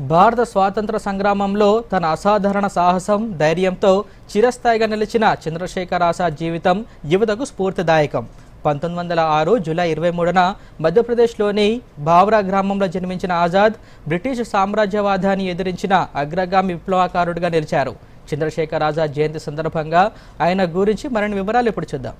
భారత స్వాతంత్ర సంగ్రామంలో తన అసాధారణ సాహసం ధైర్యంతో చిరస్థాయిగా నిలిచిన చంద్రశేఖర్ ఆజాద్ జీవితం యువతకు స్ఫూర్తిదాయకం. పంతొమ్మిది వందల ఆరు జూలై ఇరవై మూడున మధ్యప్రదేశ్లోని భావ్రా గ్రామంలో జన్మించిన ఆజాద్ బ్రిటిష్ సామ్రాజ్యవాదాన్ని ఎదిరించిన అగ్రగామి విప్లవకారుడిగా నిలిచారు. చంద్రశేఖర్ ఆజాద్ జయంతి సందర్భంగా ఆయన గురించి మరిన్ని వివరాలు ఇప్పుడు చూద్దాం.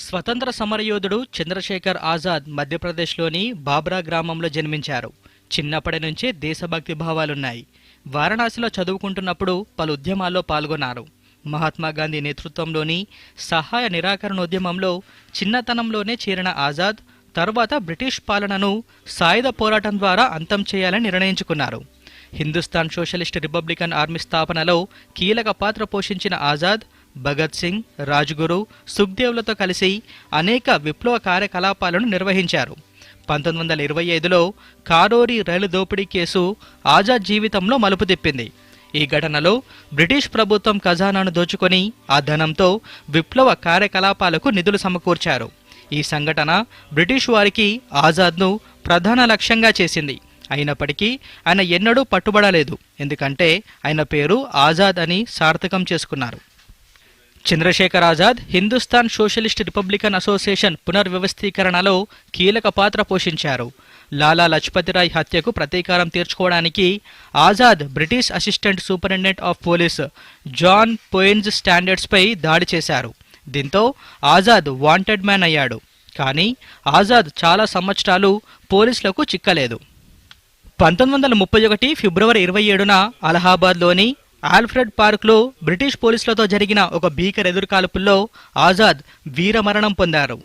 స్వతంత్ర సమరయోధుడు చంద్రశేఖర్ ఆజాద్ మధ్యప్రదేశ్లోని బాబ్రా గ్రామంలో జన్మించారు. చిన్నప్పటి నుంచే దేశభక్తి భావాలున్నాయి. వారణాసిలో చదువుకుంటున్నప్పుడు పలు ఉద్యమాల్లో పాల్గొన్నారు. మహాత్మా గాంధీ నేతృత్వంలోని సహాయ నిరాకరణోద్యమంలో చిన్నతనంలోనే చేరిన ఆజాద్ తరువాత బ్రిటిష్ పాలనను సాయుధ పోరాటం ద్వారా అంతం చేయాలని నిర్ణయించుకున్నారు. హిందుస్థాన్ సోషలిస్ట్ రిపబ్లికన్ ఆర్మీ స్థాపనలో కీలక పాత్ర పోషించిన ఆజాద్ భగత్ సింగ్ రాజ్గురు సుఖ్దేవ్లతో కలిసి అనేక విప్లవ కార్యకలాపాలను నిర్వహించారు. పంతొమ్మిది వందల ఇరవై ఐదులో కారోరి రైలు దోపిడీ కేసు ఆజాద్ జీవితంలో మలుపు తిప్పింది. ఈ ఘటనలో బ్రిటిష్ ప్రభుత్వం ఖజానాను దోచుకొని ఆ ధనంతో విప్లవ కార్యకలాపాలకు నిధులు సమకూర్చారు. ఈ సంఘటన బ్రిటిష్ వారికి ఆజాద్ను ప్రధాన లక్ష్యంగా చేసింది. అయినప్పటికీ ఆయన ఎన్నడూ పట్టుబడలేదు. ఎందుకంటే ఆయన పేరు ఆజాద్ అని సార్థకం చేసుకున్నారు. Chandrashekhar Azad Hindustan socialist republican association పునర్వ్యవస్థీకరణలో కీలక పాత్ర పోషించారు. లాలా లజపతిరాయ్ హత్యకు ప్రతీకారం తీర్చుకోవడానికి Azad British assistant superintendent of police John Poyntz స్టాండర్డ్స్పై దాడి చేశారు. దీంతో ఆజాద్ వాంటెడ్ మ్యాన్ అయ్యాడు. కానీ ఆజాద్ చాలా సంవత్సరాలు పోలీసులకు చిక్కలేదు. పంతొమ్మిది వందల ముప్పై ఒకటి ఫిబ్రవరి ఇరవై ఏడున అలహాబాద్లోని ఆల్ఫ్రెడ్ పార్క్లో బ్రిటిష్ పోలీసులతో జరిగిన ఒక భీకర ఎదురుకాల్పుల్లో ఆజాద్ వీరమరణం పొందారు.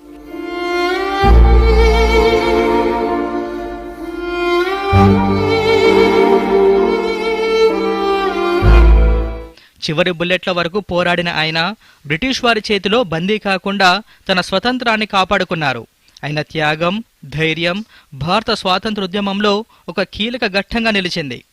చివరి బుల్లెట్ల వరకు పోరాడిన ఆయన బ్రిటిష్ వారి చేతిలో బందీ కాకుండా తన స్వతంత్రాన్ని కాపాడుకున్నారు. ఆయన త్యాగం ధైర్యం భారత స్వాతంత్రోద్యమంలో ఒక కీలక ఘట్టంగా నిలిచింది.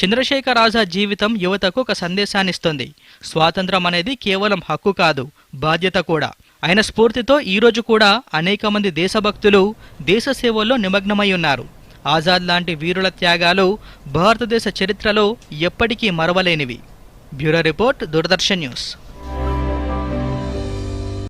చంద్రశేఖర్ ఆజాద్ జీవితం యువతకు ఒక సందేశాన్నిస్తుంది. స్వాతంత్రం అనేది కేవలం హక్కు కాదు బాధ్యత కూడా. ఆయన స్ఫూర్తితో ఈ రోజు కూడా అనేక మంది దేశభక్తులు దేశ సేవల్లో నిమగ్నమై ఉన్నారు. ఆజాద్ లాంటి వీరుల త్యాగాలు భారతదేశ చరిత్రలో ఎప్పటికీ మరవలేనివి. Bureau report Doordarshan news.